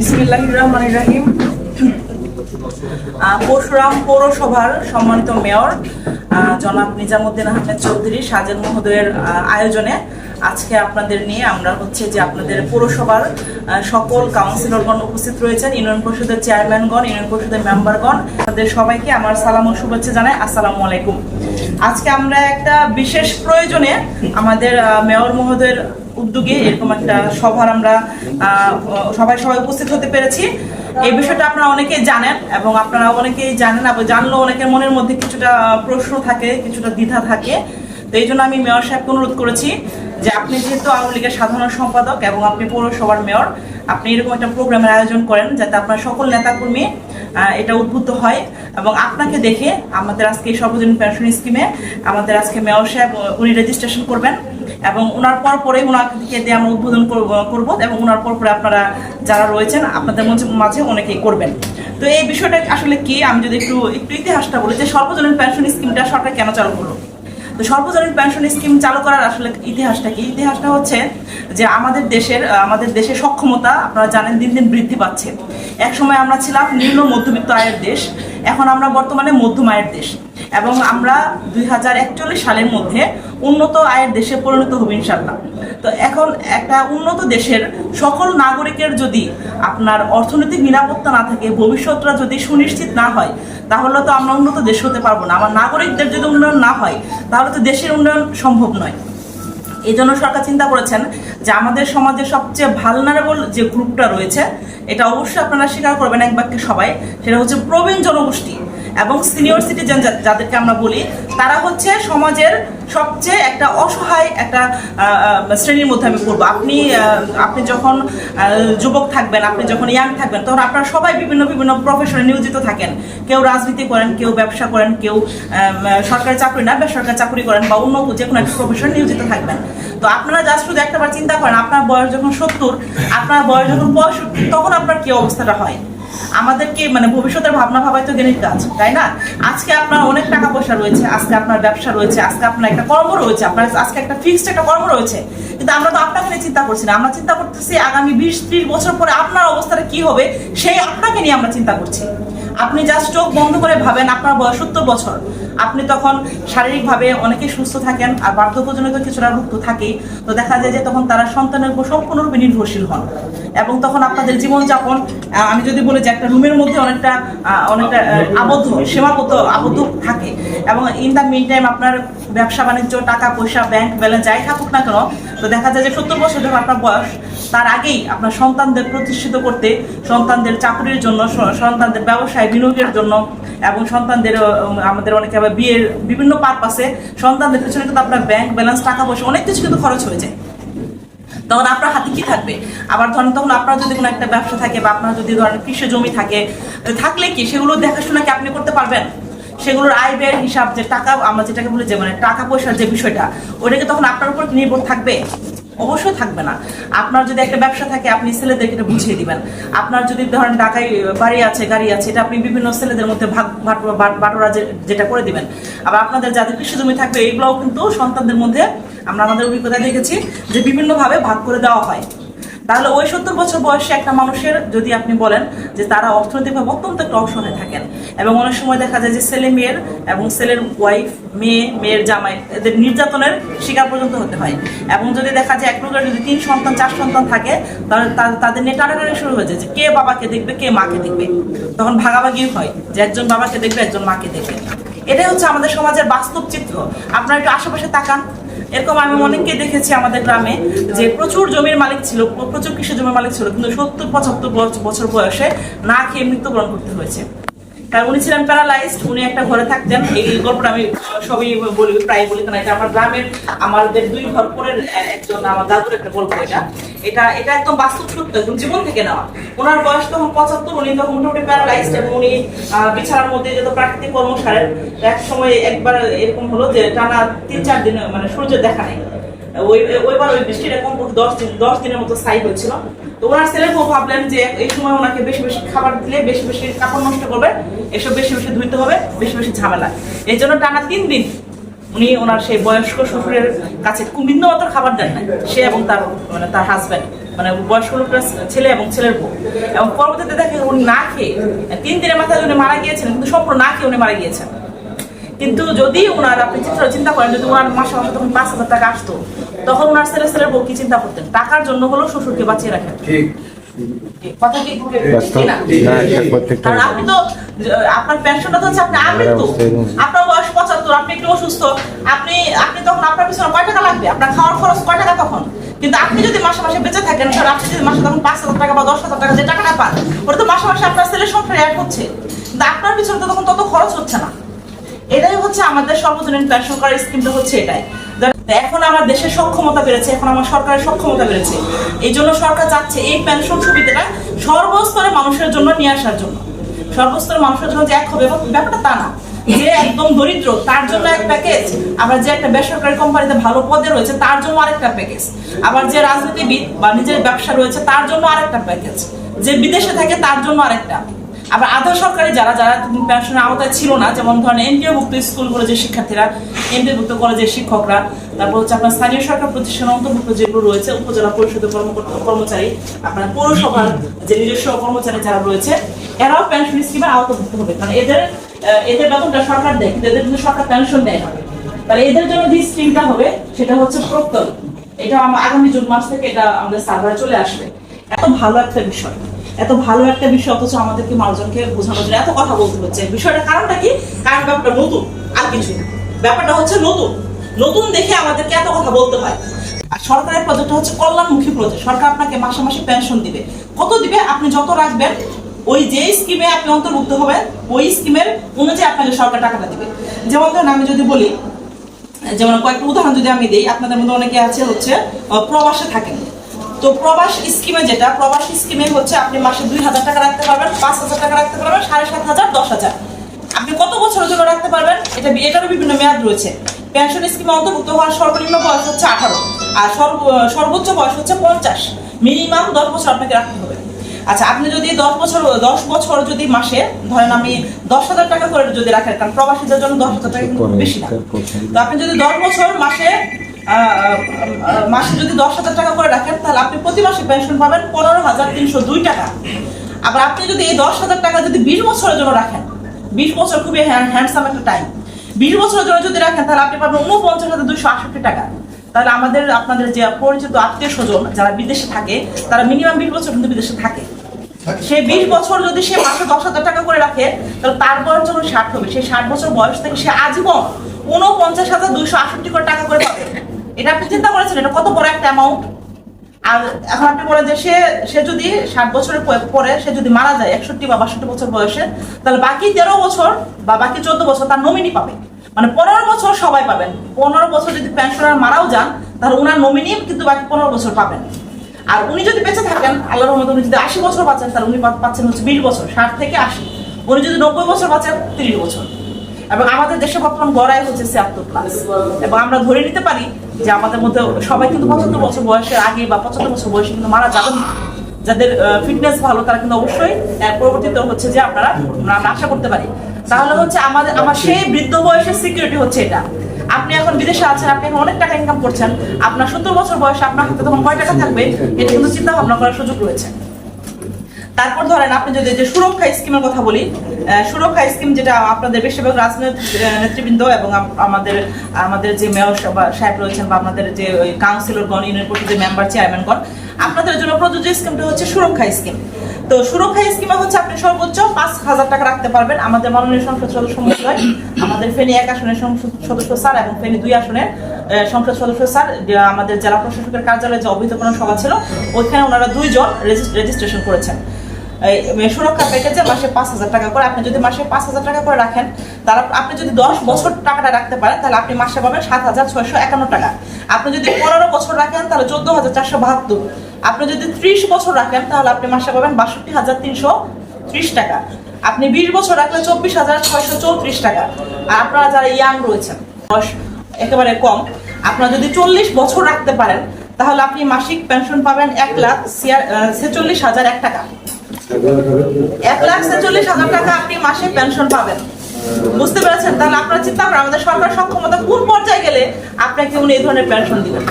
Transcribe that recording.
বিসমিল্লাহ পরশুরাম পৌরসভার সম্মানিত মেয়র জনাব নিজামুদ্দিন আহমেদ চৌধুরী সাজেদ মহোদয়ের আয়োজনে আজকে আপনাদের নিয়ে আমরা হচ্ছে যে আপনাদের পৌরসভার সকল কাউন্সিলরগণ উপস্থিত রয়েছেন, ইউনিয়ন পরিষদের চেয়ারম্যানগণ, ইউনিয়ন পরিষদের মেম্বারগণ। আপনাদের সবাইকে আমার সালাম ও শুভেচ্ছা জানাই। আসসালামু আলাইকুম। আজকে আমরা একটা বিশেষ প্রয়োজনে আমাদের মেয়র মহোদয়ের উদ্যোগে এরকম একটা সভার আমরা সবাই সবাই উপস্থিত হতে পেরেছি। এই বিষয়টা আপনারা অনেকেই জানেন এবং আপনারা অনেকেই জানেন এবং জানলেও অনেকের মনের মধ্যে কিছুটা প্রশ্ন থাকে, কিছুটা দ্বিধা থাকে। তো এই জন্য আমি মেয়র সাহেবকে অনুরোধ করেছি যে আপনি যেহেতু আওয়ামী লীগের সাধারণ সম্পাদক এবং আপনি পৌরসভার মেয়র, আপনি এরকম একটা প্রোগ্রামের আয়োজন করেন যাতে আপনার সকল নেতাকর্মী এটা উদ্বুদ্ধ হয় এবং আপনাকে দেখে আমাদের আজকে সর্বজনীন পেনশন স্কিমে আমাদের আজকে মেয়র সাহেব, উনি রেজিস্ট্রেশন করবেন। এবং ওনার পর পরে ওনাকে দিয়ে আমরা উদ্বোধন করব এবং ওনার পর পরে আপনারা যারা রয়েছেন, আপনাদের মাঝে অনেকেই করবেন। তো এই বিষয়টা আসলে কি? আমি যদি একটু একটু ইতিহাসটা বলি যে সর্বজনীন পেনশন স্কিমটা সরকার কেন চালু করল? তো সর্বজনীন পেনশন স্কিম চালু করার আসলে ইতিহাসটা কি? ইতিহাসটা হচ্ছে যে আমাদের দেশের আমাদের দেশের সক্ষমতা আপনারা জানেন দিন দিন বৃদ্ধি পাচ্ছে। এক সময় আমরা ছিলাম নিম্ন মধ্যবিত্ত আয়ের দেশ, এখন আমরা বর্তমানে মধ্যম আয়ের দেশ। এবং আমরা দুই হাজার একচল্লিশ সালের মধ্যে উন্নত আয়ের দেশে পরিণত হব ইনশাল্লাহ তো এখন একটা উন্নত দেশের সকল নাগরিকের যদি আপনার অর্থনৈতিক নিরাপত্তা না থাকে, ভবিষ্যৎটা যদি সুনিশ্চিত না হয়, তাহলে তো আমরা উন্নত দেশ হতে পারব না। আমার নাগরিকদের যদি উন্নয়ন না হয়, তাহলে তো দেশের উন্নয়ন সম্ভব নয়। এই জন্য সরকার চিন্তা করেছেন যে আমাদের সমাজে সবচেয়ে ভালনারেবল যে গ্রুপটা রয়েছে, এটা অবশ্যই আপনারা স্বীকার করবেন এক বাক্যে সবাই, সেটা হচ্ছে প্রবীণ জনগোষ্ঠী। এবং সিনিয়র সিটিজেন যাদেরকে আমরা বলি, তারা হচ্ছে সমাজের সবচেয়ে একটা অসহায় একটা শ্রেণির মধ্যে আমি পড়ব। আপনি আপনি যখন যুবক থাকবেন, আপনি যখন ইয়াং থাকবেন, তখন আপনারা সবাই বিভিন্ন বিভিন্ন প্রফেশনে নিয়োজিত থাকেন। কেউ রাজনীতি করেন, কেউ ব্যবসা করেন, কেউ সরকারি চাকরি না, বেসরকারি চাকরি করেন বা অন্য যে কোনো একটা প্রফেশনে নিয়োজিত থাকবেন। তো আপনারা জাস্ট শুধু একটাবার চিন্তা করেন, আপনার বয়স যখন সত্তর, আপনার বয়স যখন পঁয়ষট্টি, তখন আপনার কি অবস্থাটা হয়? আমাদেরকে মানে ভবিষ্যতের ভাবনা ভাবাই তো জ্ঞানের কাজ, তাই না? আজকে আপনার অনেক টাকা পয়সা রয়েছে, আজকে আপনার ব্যবসা রয়েছে, আজকে আপনার একটা কর্ম রয়েছে, আপনার আজকে একটা ফিক্সড একটা কর্ম রয়েছে। কিন্তু আমরা তো আপনাকে নিয়ে চিন্তা করছি না, আমরা চিন্তা করতেছি আগামী বিশ ত্রিশ বছর পরে আপনার অবস্থাটা কি হবে, সেই আপনাকে নিয়ে আমরা চিন্তা করছি। আপনি জাস্ট চোখ বন্ধ করে ভাবেন আপনার বয়স সত্তর বছর আপনি তখন শারীরিকভাবে অনেকে সুস্থ থাকেন আর বার্ধক্যজনিত কিছুটা রুক্ত থাকে থাকেই, তো দেখা যায় যে তখন তারা সন্তানের উপর সম্পূর্ণরূপে নির্ভরশীল হন। এবং তখন আপনাদের জীবনযাপন আমি যদি বলি যে একটা রুমের মধ্যে অনেকটা অনেকটা আবদ্ধ, সীমাবদ্ধ, আবদ্ধ থাকে। এবং ইন দ্য মিন টাইম আপনার ব্যবসা বাণিজ্য, টাকা পয়সা ব্যাংক ব্যালেন্স যাই থাকুক না কেন, তো দেখা যায় যে সত্তর বছর যখন আপনার বয়স, তার আগেই আপনার সন্তানদের প্রতিষ্ঠিত করতে, সন্তানদের চাকরির জন্য সন্তানদের ব্যবসায় বিনিয়োগের জন্য এবং সন্তানদের আমাদের অনেকে আবার বিয়ের বিভিন্ন পারপাসে সন্তানদের পেছনে কিন্তু আপনার ব্যাংক ব্যালেন্স টাকা পয়সা, অনেক কিছু কিন্তু খরচ হয়ে যায়। তখন আপনার হাতে কি থাকবে? আবার ধরেন তখন আপনার যদি কোনো একটা ব্যবসা থাকে বা আপনার যদি ধরেন কৃষি জমি থাকে থাকলে কি সেগুলো দেখাশোনা কি আপনি করতে পারবেন? সেগুলোর আয় ব্যয়ের হিসাব, যে টাকা আমরা যেটাকে বলি যে মানে টাকা পয়সার যে বিষয়টা ওইটাকে তখন আপনার উপর নির্ভর থাকবে? অবশ্যই থাকবে না। আপনার যদি একটা ব্যবসা থাকে, আপনি ছেলেদেরকে এটা বুঝিয়ে দিবেন। আপনার যদি ধরেন ঢাকায় বাড়ি আছে, গাড়ি আছে, এটা আপনি বিভিন্ন ছেলেদের মধ্যে ভাগ যে- যেটা করে দিবেন। আবার আপনাদের যাদের কৃষি জমি থাকবে, এইগুলোও কিন্তু সন্তানদের মধ্যে আমরা আমাদের অভিজ্ঞতা দেখেছি যে বিভিন্নভাবে ভাগ করে দেওয়া হয়। তাহলে ওই সত্তর বছর বয়সে একটা মানুষের যদি আপনি বলেন যে তারা অর্থনৈতিকভাবে অত্যন্ত একটা অসহায় থাকেন এবং অনেক সময় দেখা যায় যে ছেলে মেয়ের এবং ছেলের ওয়াইফ মেয়ে, মেয়ের জামাই, এদের নির্যাতনের শিকার পর্যন্ত হতে হয়। এবং যদি দেখা যায় এক লোকের যদি তিন সন্তান, চার সন্তান থাকে, তাহলে তাদের নিয়ে টানাটানি শুরু হয়ে যায় যে কে বাবাকে দেখবে, কে মাকে দেখবে। তখন ভাগাভাগি হয় যে একজন বাবাকে দেখবে, একজন মাকে দেখবে। এটাই হচ্ছে আমাদের সমাজের বাস্তব চিত্র। আপনারা একটু আশেপাশে তাকান। এরকম আমি অনেককে দেখেছি আমাদের গ্রামে যে প্রচুর জমির মালিক ছিল, প্রচুর কৃষি জমির মালিক ছিল, কিন্তু সত্তর, পঁচাত্তর বছ- বছর বয়সে না খেয়ে মৃত্যুবরণ করতে হয়েছে। কারণ উনি ছিলেন প্যারালাইজড উনি একটা ঘরে থাকতেন। এই গল্পটা আমি সবই বলি প্রায় বলি কারণ এটা আমার গ্রামের, আমাদের দুই ঘর পরের একজন, আমার দাদুর একটা গল্প এটা। এটা এটা একদম বাস্তব সত্য জীবন থেকে নেওয়া। ওনার বয়স তখন পঁচাত্তর, উনি তখন মোটামুটি প্যারালাইজড এবং উনি বিছানার মধ্যে যত প্রাকৃতিক কর্ম সারেন এক সময় একবার এরকম হলো যে টানা তিন চার দিন মানে সূর্যের দেখা নেই। ওই, ওইবার ওই বৃষ্টিটা কমপক্ষে দশ দিন, দশ দিনের মতো স্থায়ী হয়েছিল। তো ওনার ছেলে বউ ভাবলেন যে এই সময় ওনাকে বেশি বেশি খাবার দিলে বেশি বেশি কাপড় নষ্ট করবে, এসব বেশি বেশি ধুইতে হবে, বেশি বেশি ঝামেলা। এই জন্য টানা তিন দিন উনি ওনার সেই বয়স্ক শ্বশুরের কাছে বিন্দু মাত্র খাবার দেন না সে এবং তার মানে তার হাজব্যান্ড মানে বয়স্ক লোকরা ছেলে এবং ছেলের বউ। এবং পরবর্তীতে দেখে উনি না খেয়ে, তিন দিনের মাথায় উনি মারা গিয়েছেন, কিন্তু সম্পূর্ণ না খেয়ে উনি মারা গিয়েছেন। কিন্তু যদি ওনার আপনি চিন্তা চিন্তা করেন, যদি ওনার মাসে মাসে তখন পাঁচ হাজার টাকা আসতো, তখন ওনার ছেলে ছেলের বউ কি চিন্তা করতেন? টাকার জন্য হলেও শ্বশুরকে বাঁচিয়ে রাখেন। ঠিক। আপনি আপনার পিছনে তখন যদি মাসে মাসে বেঁচে থাকেন আপনি যদি মাসে তখন পাঁচ হাজার টাকা বা দশ হাজার টাকা যে টাকাটা পান ওটা তো মাসে মাসে আপনার ছেলের হচ্ছে কিন্তু আপনার পিছনে তখন তত খরচ হচ্ছে না এটাই হচ্ছে আমাদের সর্বজনীন পেনশন করার স্কিমটা হচ্ছে এটাই এখন আমার দেশের সক্ষমতা বেড়েছে, এখন আমার সরকারের সক্ষমতা বেড়েছে। এই জন্য সরকার চাচ্ছে এই পেনশন সুবিধাটা সর্বস্তরে মানুষের জন্য নিয়ে আসার জন্য। সর্বস্তরের মানুষের জন্য যে এক হবে ব্যাপারটা তা না। যে একদম দরিদ্র, তার জন্য এক প্যাকেজ আবার যে একটা বেসরকারি কোম্পানিতে ভালো পদে রয়েছে, তার জন্য আরেকটা প্যাকেজ আবার যে রাজনীতিবিদ বা নিজের ব্যবসা রয়েছে, তার জন্য আরেকটা প্যাকেজ যে বিদেশে থাকে, তার জন্য আরেকটা। আবার আধা সরকারি যারা যারা পেনশনের আওতায় ছিল না, যেমন ধরেন এনপিও ভুক্ত স্কুল কলেজের শিক্ষার্থীরা, এনপিও ভুক্ত কলেজের শিক্ষকরা, তারপর হচ্ছে আপনার স্থানীয় সরকার প্রতিষ্ঠান অন্তর্ভুক্ত যেগুলো রয়েছে, উপজেলা পরিষদের কর্মকর্তা, কর্মচারী, আপনার পৌরসভার যে নিজস্ব কর্মচারী যারা রয়েছে, এরাও পেনশন স্কিমের আওতাভুক্ত হবে। কারণ এদের এদের বেতনটা সরকার দেয়, কিন্তু এদের কিন্তু সরকার পেনশন দেয় না। তাহলে এদের জন্য যে স্কিমটা হবে, সেটা হচ্ছে প্রত্যল এটা আগামী জুন মাস থেকে এটা আমাদের সার্ভারে চলে আসবে। এত ভালো একটা বিষয়। এত ভালো একটা বিষয় অথচ আমাদেরকে মানুষজনকে বোঝানোর জন্য এত কথা বলতে হচ্ছে। বিষয়টা কারণটা কি? কারণ ব্যাপারটা নতুন, আর কিছুই না। ব্যাপারটা হচ্ছে নতুন। নতুন দেখে আমাদেরকে এত কথা বলতে হয়। আর সরকারের প্রজেক্ট হচ্ছে কল্যাণমুখী প্রজেক্ট। সরকার আপনাকে মাসে মাসে পেনশন দিবে। কত দিবে? আপনি যত রাখবেন, ওই যে স্কিমে আপনি অন্তর্ভুক্ত হবেন, ওই স্কিমের অনুযায়ী আপনাকে সরকার টাকাটা দিবে। যেমন ধরেন, আমি যদি বলি, যেমন কয়েকটা উদাহরণ যদি আমি দিই, আপনাদের মধ্যে অনেকে আছে হচ্ছে প্রবাসে থাকেন। তো প্রবাস স্কিমে যেটা প্রবাস স্কিমে হচ্ছে আপনি মাসে দুই হাজার টাকা রাখতে পারবেন পাঁচ হাজার টাকা রাখতে পারবেন সাড়ে সাত হাজার দশ হাজার। আপনি কত বছরের জন্য রাখতে পারবেন? এটা এটারও বিভিন্ন মেয়াদ রয়েছে। পেনশন স্কিমে অন্তর্ভুক্ত হওয়ার সর্বনিম্ন বয়স হচ্ছে আঠারো আর সর্ব- সর্বোচ্চ বয়স হচ্ছে পঞ্চাশ। মিনিমাম দশ বছর আপনাকে রাখতে হবে। আচ্ছা আপনি যদি দশ বছর দশ বছর যদি মাসে ধরেন আমি দশ হাজার টাকা করে যদি রাখেন কারণ প্রবাসীদের জন্য দশ হাজার টাকা বেশি না। তো আপনি যদি দশ বছর মাসে মাসে যদি দশ হাজার টাকা করে রাখেন তাহলে আপনি প্রতি মাসে পেনশন পাবেন পনেরো হাজার তিনশো দুই টাকা। আবার আপনি যদি এই দশ হাজার টাকা যদি বিশ বছরের জন্য রাখেন বিশ বছর খুবই হ্যান্ডসাম একটা টাইম বিশ বছরের জন্য যদি রাখেন তাহলে আপনি পাবেন উনপঞ্চাশ হাজার দুইশো আটষট্টি টাকা। তাহলে আমাদের আপনাদের যে পরিচিত আত্মীয় স্বজন যারা বিদেশে থাকে তারা মিনিমাম বিশ বছর কিন্তু বিদেশে থাকে। সে বিশ বছর যদি সে মাসে দশ হাজার টাকা করে রাখে তাহলে তার বয়স যখন ষাট হবে সেই ষাট বছর বয়স থেকে সে আজীবন উনপঞ্চাশ হাজার দুইশো আষট্টি করে টাকা করে পাবে। এটা আপনি চিন্তা করেছেন, এটা কত বড় একটা অ্যামাউন্ট আর এখন আপনি বলেন যে সে সে যদি ষাট বছরের পরে সে যদি মারা যায়, একষট্টি বা বাষট্টি বছর বয়সে, তাহলে বাকি তেরো বছর বা বাকি চোদ্দ বছর তার নমিনি পাবে। মানে পনেরো বছর সবাই পাবেন। পনেরো বছর যদি পেনশনার মারাও যান, তাহলে ওনার নমিনি কিন্তু বাকি পনেরো বছর পাবেন। আর উনি যদি বেঁচে থাকেন, আল্লাহর রহমতে উনি যদি আশি বছর বাঁচেন, তাহলে উনি পাচ্ছেন হচ্ছে বিশ বছর, ষাট থেকে আশি। উনি যদি নব্বই বছর বাঁচেন, তিরিশ বছর। এবং আমাদের দেশে বর্তমান গড়াই হচ্ছে ছিয়াত্তর প্লাস এবং আমরা ধরে নিতে পারি যে আমাদের মধ্যে সবাই কিন্তু পঁচাত্তর বছর বয়সের আগে বা পঁচাত্তর বছর বয়সে কিন্তু মারা যাবেন। যাদের ফিটনেস ভালো, তারা কিন্তু অবশ্যই পরবর্তীতে হচ্ছে যে আপনারা আমরা আশা করতে পারি। তাহলে হচ্ছে আমাদের, আমার সেই বৃদ্ধ বয়সের সিকিউরিটি হচ্ছে এটা। আপনি এখন বিদেশে আছেন, আপনি এখন অনেক টাকা ইনকাম করছেন, আপনার সত্তর বছর বয়সে আপনার হাতে তখন কয় টাকা থাকবে, এটা কিন্তু চিন্তা ভাবনা করার সুযোগ রয়েছে। তারপর ধরেন আপনি যদি যে সুরক্ষা স্কিমের কথা বলি সুরক্ষা স্কিম যেটা আপনাদের বেশিরভাগ রাজনৈতিক নেতৃবৃন্দ এবং আমাদের আমাদের যে মেয়র সাহেব রয়েছেন বা আপনাদের যে কাউন্সিলরগণ ইউনিয়ন পরিষদের মেম্বার চেয়ারম্যানগণ আপনাদের জন্য প্রযোজ্য স্কিমটা হচ্ছে সুরক্ষা স্কিম। তো সুরক্ষা স্কিমে হচ্ছে আপনি সর্বোচ্চ পাঁচ হাজার টাকা রাখতে পারবেন। আমাদের মাননীয় সংসদ সদস্য মহোদয়, আমাদের ফেনী এক আসনের সংসদ সদস্য স্যার এবং ফেনী দুই আসনের সংসদ সদস্য স্যার আমাদের জেলা প্রশাসকের কার্যালয়ে যে অবহিতকরণ সভা ছিল, ওইখানে ওনারা দুইজন রেজিস্ট্রেশন করেছেন। সুরক্ষা প্যাকেজে মাসে পাঁচ হাজার টাকা করে। আপনি যদি মাসে পাঁচ হাজার টাকা করে রাখেন, তাহলে আপনি যদি দশ বছর টাকাটা রাখতে পারেন, তাহলে আপনি মাসে পাবেন সাত হাজার ছয়শো একান্ন টাকা। আপনি যদি পনেরো বছর রাখেন, তাহলে চোদ্দ হাজার চারশো বাহাত্তর। আপনি যদি ত্রিশ বছর রাখেন, তাহলে আপনি মাসে পাবেন বাষট্টি হাজার তিনশো ত্রিশ টাকা। আপনি বিশ বছর রাখলে চব্বিশ হাজার ছয়শো চৌত্রিশ টাকা। আর আপনারা যারা ইয়াং রয়েছেন, বয়স একেবারে কম, আপনারা যদি চল্লিশ বছর রাখতে পারেন, তাহলে আপনি মাসিক পেনশন পাবেন এক লাখ ছেচল্লিশ হাজার এক টাকা। এক লাখ ছেচল্লিশ হাজার টাকা আপনি মাসে পেনশন পাবেন। বুঝতে পেরেছেন? তাহলে আপনারা চিন্তা করেন, আমাদের সরকার সক্ষমতা কোন পর্যায়ে গেলে আপনাকে উনি এই ধরনের পেনশন দিবেন?